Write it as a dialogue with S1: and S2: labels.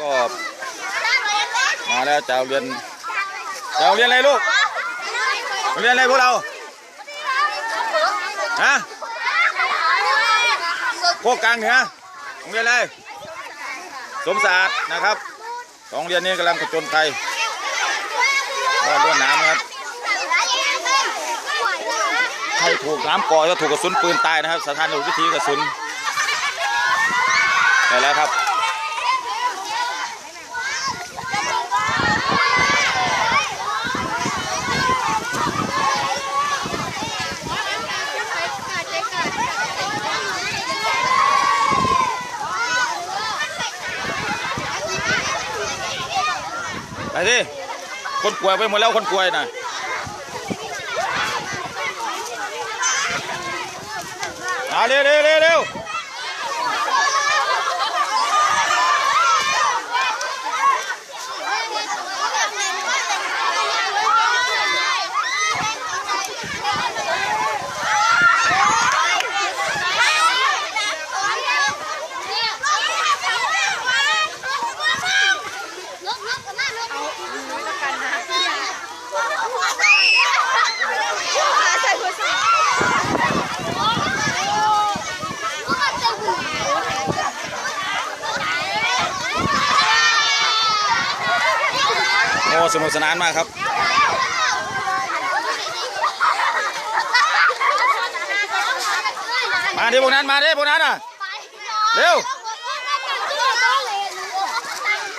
S1: ก็มาแล้วเจ้าเรียนเจ้าเรียนอะไรลูกเรียนอะไรพวกเราฮะโคกกลางเหนือโรงเรียนอะไรสมศาสตร์นะครับสองเรียนนี้กำลังผจญภัยรอดด้วยน้ำนะครับใครถูกน้ำก่อจะถูกกระสุนปืนตายนะครับสถานวิธีกระสุนไปแล้วครับ ดิ คนป่วยไปหมดแล้วคนป่วยนะมาเร็วเร็วเร็วเร็วโอ้สนุกสนานมากครับมาดิพวกนั้นมาดิพวกนั้นอะเร็ว